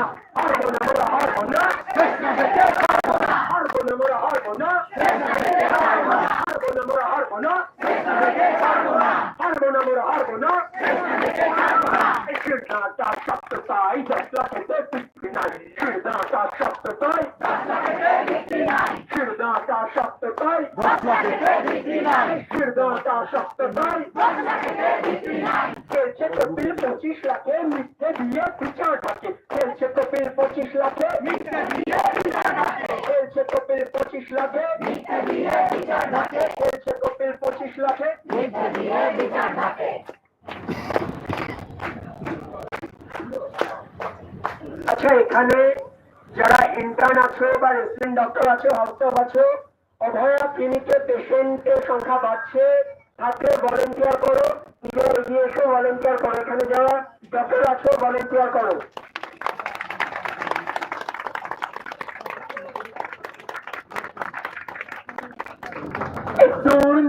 না হারবো না মোরা হারবো না হারবো না মোরা হারবো না হারবো না মোরা হারবো না হারবো না মোরা হারবো না শিরদাঁটা সপ্ততাই দশ লাখেতে বিক্রি নাই শিরদাঁটা সপ্ততাই শিরদাঁটা সপ্ততাই শিরদাঁটা সপ্ততাই খেলছে কপিল পঁচিশ লাখে মিথ্যে দিয়ে বিচার খেলছে কপিল পঁচিশ লাখে? আচ্ছা এখানে যারা ইন্টার্ন আছে বা রেসিডেন্ট ডক্টর আছে হস্তক আছে, অভয়া ক্লিনিকে পেশেন্টের সংখ্যা বাড়ছে। থাকলে ভলেন্টিয়ার করো। নিজে এগিয়ে এসে ভলেন্টিয়ার করো। এখানে যারা ডক্টর আছে ভলেন্টিয়ার করো।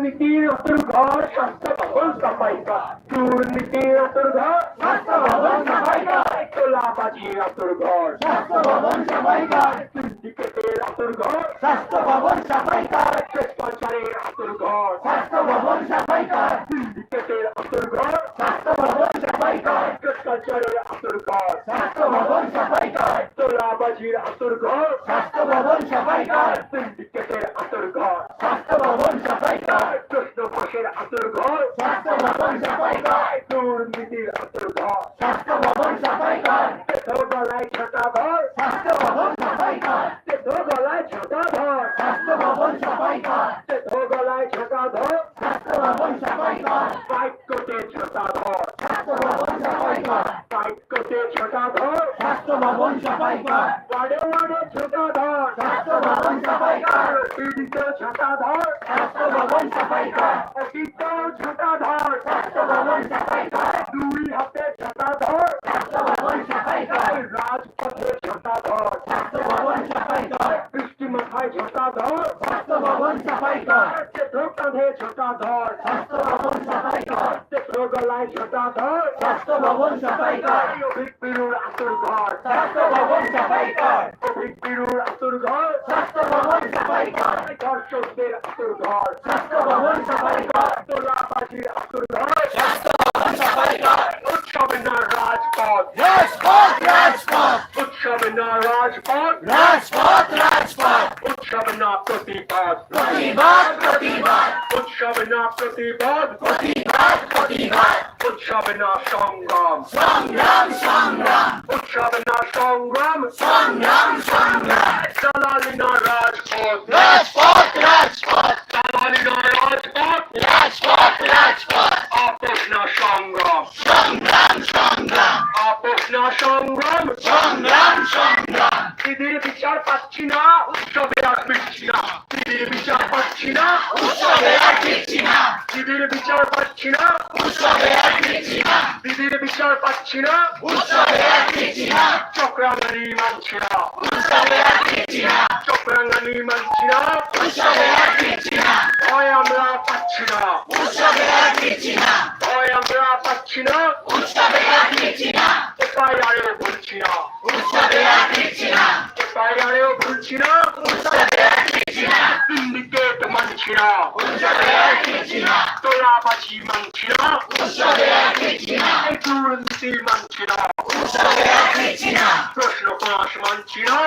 দুর্নীতির অতুর ঘর স্বাস্থ্য ভবন সাফাই কর দুর্নীতির অতুর ঘর স্বাস্থ্য ভবন সাফাই কর তোলাবাজির অতুর ঘর স্বাস্থ্য ভবন সাফাই কর সিন্ডিকেটের অতুর ঘর স্বাস্থ্য ভবন সাফাই কর ভ্রষ্টাচারের অতুর ঘর স্বাস্থ্য ভবন সাফাই কর সিন্ডিকেটের অতুর ঘর স্বাস্থ্য ভবন সাফাই কর ভ্রষ্টাচারের অতুর ঘর স্বাস্থ্য ভবন সাফাই কর তোলাবাজির অতুর ঘর স্বাস্থ্য ভবন সাফাই কর সিন্ডিকেটের অতুর প্রশ্ন ফাঁসের ঘর। স্বাস্থ্য ভবন সাফাই কর। দুর্নীতির অতুর ঘর। স্বাস্থ্য ভবন সাফাই কর। তেতো গলায় ছাতা ধর। স্বাস্থ্য ভবন সাফাই কর। তেতো গলায় ছাতা ধর। স্বাস্থ্য ভবন সাফাই কর। তেতো গলায় ছাতা ধর। স্বাস্থ্য ভবন সাফাই কর। পাইপ কোটে ছাতা ধর। স্বাস্থ্য ভবন সাফাই কর। পাইপ কোটে ছাতা ধর। স্বাস্থ্য ভবন সাফাই কর। ওয়ার্ডে ওয়ার্ডে ছাতা ধর। স্বাস্থ্য ভবন সাফাই পিডিতে ছাতা ধর স্বাস্থ্য ভবন সাফাই কর। অতীতেও ছাতা ধর স্বাস্থ্য ভবন সাফাই কর। দুই হাতে ছাতা ধর স্বাস্থ্য ভবন সাফাই কর। রাজপথে ছাতা ধর স্বাস্থ্য ভবন সাফাই কর। বৃষ্টি মাথায় ছাতা ধর স্বাস্থ্য ভবন সাফাই কর। তেতো কাঁধে ছাতা ধর স্বাস্থ্য ভবন সাফাই কর। তেতো গলায় ছাতা ধর স্বাস্থ্য ভবন সাফাই কর। অভিক পিরুর ঘর স্বাস্থ্য ভবন সাফাই কর। আতুর ঘর স্বাস্থ্য ভবন সাফাই কর তোলাবাজির আতুর ঘর স্বাস্থ্য ভবন সাফাই কর উৎসবে না রাজপথ রাজপথ রাজপথ সংগ্রাম। সংগ্রাম সংগ্রাম সংগ্রাম। সংগ্রাম সংগ্রাম। দিদির বিচার পাচ্ছি না উৎসবে আর ফিরছি না। দিদির বিচার পাচ্ছি না উৎসবে আর ফিরছি না। দিদির বিচার পাচ্ছি না উৎসবে আর ফিরছি না। দিদির বিচার পাচ্ছি না উৎসবে আর ফিরছি না। চক্রাঙ্গানি মানছি না। উৎসবে আর ফিরছি না। চক্রাঙ্গানি মানছি না ভয় আমরা পাচ্ছি না ভয় আমরা পাচ্ছি না উৎসবে আর ফিরছি না এফআইআরেও ভুলছি না উৎসবে আর ফিরছি না এফআইআরেও ভুলছি না না সিন্ডিকেট মানছি না ফিরছি মানছি না দুর্নীতি মানছি না প্রশ্ন ফাঁস মানছি না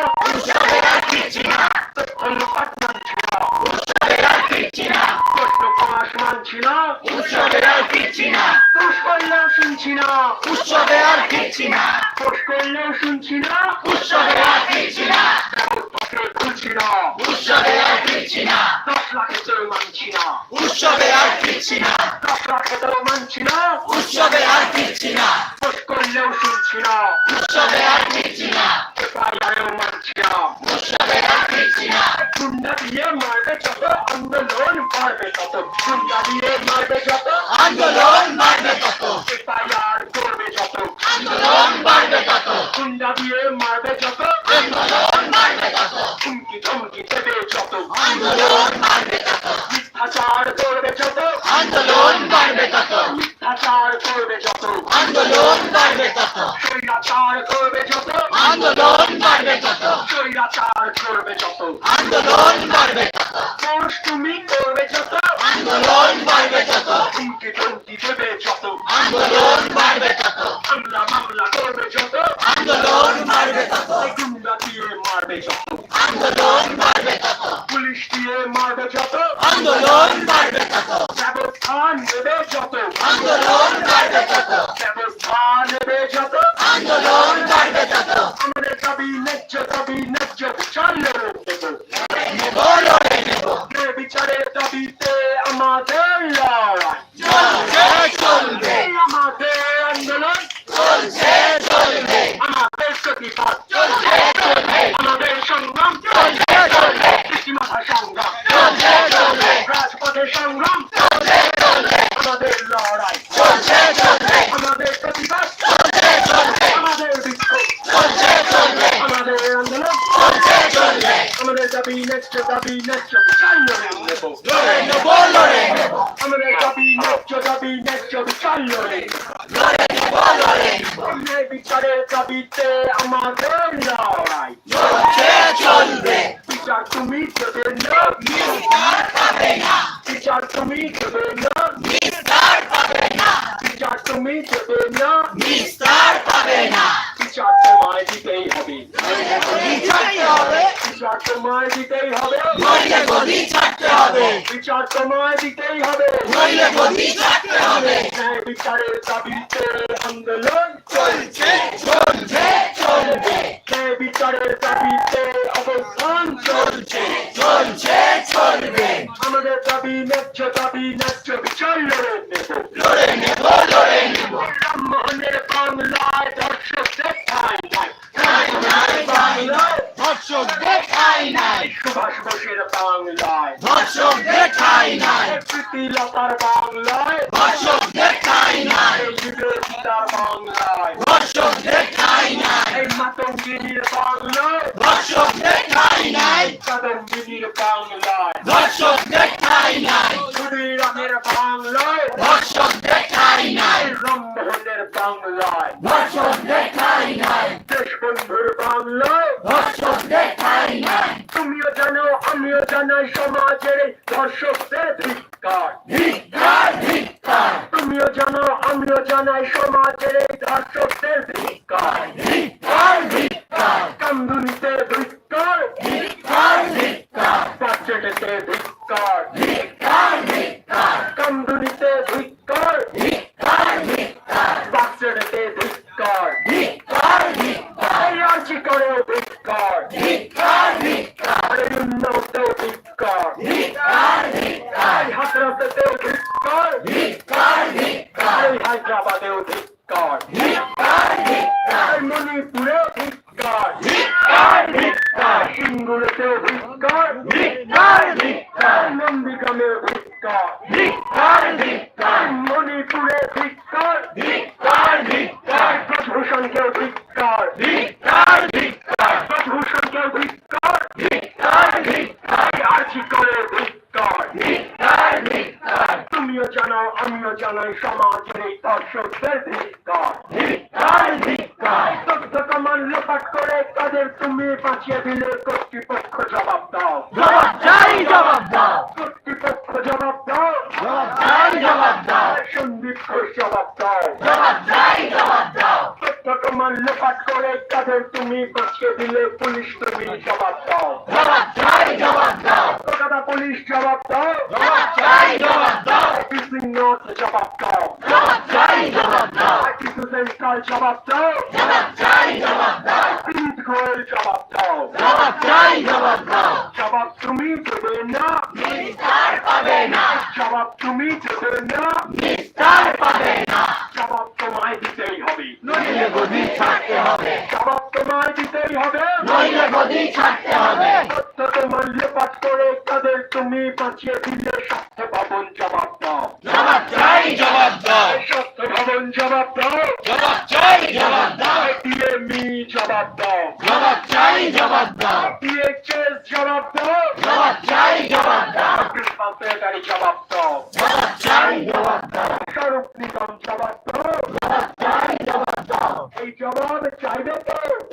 মানছি না। উৎসবে আর ফিরছি না। দোষ করলেও শুনছি না। উৎসবে আর ফিরছি না। দোষ করলেও শুনছি না। উৎসবে আর ফিরছি না। ভুলছি না। উৎসবে আর ফিরছি না। দশ লাখেতেও মানছি না। উৎসবে আর ফিরছি না। দশ লাখেতেও মানছি না। উৎসবে আর ফিরছি না। দোষ করলেও শুনছি না। উৎসবে আর ফিরছি না। এফআইআরেও মানছি না। উৎসবে আর ফিরছি না। গুন্ডা দিয়ে মারবে আন্দোলন গুন্ডা দিয়ে মারবে যত। আন্দোলন বাড়বে তত। এফআইআর করবে যত। আন্দোলন গুন্ডা দিয়ে মারবে যত। আন্দোলন বাড়বে তত। হুমকি ধমকি দেবে যত। আন্দোলন বাড়বে তত। মিথ্যাচার করবে যত। আন্দোলন বাড়বে তত। মিথ্যাচার করবে যত। আন্দোলন বাড়বে তত। স্বৈরাচার করবে যত। আন্দোলন বাড়বে তত। স্বৈরাচার করবে যত। আন্দোলন বাড়বে তত। মানুষ তুমি করবে যত। আন্দোলন বাড়বে তত হুমকি ধমকি দেবে যত। আন্দোলন বাড়বে তত। হামলা মামলা করবে যত। আন্দোলন বাড়বে তত। গুন্ডা দিয়ে মারবে যত। আন্দোলন বাড়বে তত। পুলিশ দিয়ে মারবে যত। আন্দোলন বাড়বে তত। ব্যবস্থা নেবে যত। আন্দোলন বাড়বে তত। ব্যবস্থা নেবে যত। আন্দোলন বাড়বে তত। আমাদের দাবি ন্যায্য দাবি ন্যায্য। বিচার লড়ে নেব নেব। বিচারের দাবিতে আমাদের লড়াই চলছে চলবে আমাদের আন্দোলন চলছে চলবে আমাদের প্রতিবাদ চলছে চলবে আমাদের সংগ্রাম চলছে চলবে কৃষিমাথা সংগ্রাম চলছে চলবে রাজপথের সংগ্রাম চলছে চলবে আমাদের লড়াই চলছে চলবে আমাদের প্রতিবাদ চলছে চলবে আমাদের বিক্ষোভ চলছে চলবে আমাদের আন্দোলন চলছে চলবে আমাদের দাবি ন্যায্য দাবি ন্যায্য আমাদের লড়াই চলছে চলবে বিচার তুমি দেবে না নিস্তার পাবে না বিচার তুমি দেবে না নিস্তার পাবে না বিচার তুমি দেবে না নিস্তার পাবে না বিচার তোমায় দিতেই হবে নইলে গদি ছাড়তে হবে বিচার তোমায় দিতেই হবে নইলে গদি ছাড়তে হবে বিচার তোমায় দিতেই হবে নইলে গদি ছাড়তে হবে ন্যায় বিচারের দাবিতে আন্দোলন চলছে চলছে চলবে ন্যায় বিচারের দাবিতে অবস্থান চলছে। চলছে চলবে। আমাদের দাবি ন্যায্য দাবি ন্যায্য বিচার লড়ে নেব। লড়ে নেব লড়ে নেব। রামমোহনের বাংলায় দর্শকদের ঠাঁই নাই। ঠাঁই নাই বাংলায় ধর্ষকদের ঠাঁই নাই। সুভাষ বোসের বাংলায়। ধর্ষকদের ঠাঁই নাই। প্রীতিলতার বাংলায়। ধর্ষকদের ঠাঁই নাই। বাংলায়। ঠাঁই নাই এই মাতঙ্গিনীর বাংলায় ধর্ষকদের ঠাঁই নাই কাদম্বিনীর বাংলায় ধর্ষকদের ঠাঁই নাই ক্ষুদিরামের বাংলায় ধর্ষকদের ঠাঁই নাই এই রামমোহনের বাংলায় ধর্ষকদের ঠাঁই নাই দেশবন্ধুর বাংলায় ধর্ষকদের ঠাঁই নাই তুমিও জানো আমিও জানাই সমাজের এই ধর্ষকদের ধিক্কার ধিক্কার ধিক্কার তুমিও জানো আমিও জানাই সমাজের ধিক্কার ধিক্কার ধিক্কার কান্দুনিতে ধিক্কার ধিক্কার ধিক্কার বাচ্চাটাতে ধিক্কার ধিক্কার ধিক্কার কান্দুনিতে ধিক্কার ধিক্কার ধিক্কার বাচ্চাটাতে ধিক্কার ধিক্কার ধিক্কার এই আর্জি করেও ধিক্কার ধিক্কার ধিক্কার এই উন্নতেও ধিক্কার ধিক্কার হাতরাতেও ধিক্কার ধিক্কার। ধিক্কার হায়দ্রাবাদেও ধিক্কার। ধিক্কার ধিক্কার মণিপুরেও ধিক্কার। ধিক্কার ধিক্কার। সিঙ্গুরেতেও ধিক্কার ধিক্কার ধিক্কার নন্দীগ্রামেও ধিক্কার ধিক্কার মণিপুরে ধিক্কার ধিক্কার ধিক্কার ব্রজভূষণকেও ধিক্কার ধিক্কার ধিক্কার ব্রজভূষণকেও ধিক্কার ধিক্কার ধিক্কার এই আর্জি করে ধিক্কার ধিক্কার ধিক্কার তুমিও জানাও আমিও জানাই সমাজের এই দর্শকদের ধিক্কার ধিক্কার ধিক্কার তথ্য লোপাট করে তাদের তুমি বাঁচিয়ে দিলে কর্তৃপক্ষ জবাব দাও জবাব চাই জবাব দাও কর্তৃপক্ষ জবাব দাও জবাব চাই জবাব দাও সন্দীপ ঘোষ জবাব দাও জবাব চাই জবাব দাও প্রমাণ লোপাট করে তাদের তুমি বাঁচিয়ে দিলে পুলিশ তুমি জবাব দাও জবাব চাই জবাব দাও কলকাতা পুলিশ জবাব দাও জবাব চাই জবাব দাও জবাব দাও জবাব দাও জবাব দাও জবাব চাই জবাব দাও পিট ঘোল জবাব দাও জবাব চাই জবাব দাও জবাব তুমি দেবে না নিস্তার পাবে না জবাব তুমি দেবে না। নিস্তার পাবে না। জবাব তোমায় দিতেই হবে। নইলে গদি ছাড়তে হবে। জবাব তোমায় দিতেই হবে। নইলে গদি ছাড়তে হবে। সত্য তোমার লেপাট করে তাদের তুমি বাঁচিয়ে দিলে সত্য ভবন জবাব দাও। জবাব চাই জবাব দাও। সত্য ভবন জবাব দাও। জবাব চাই জবাব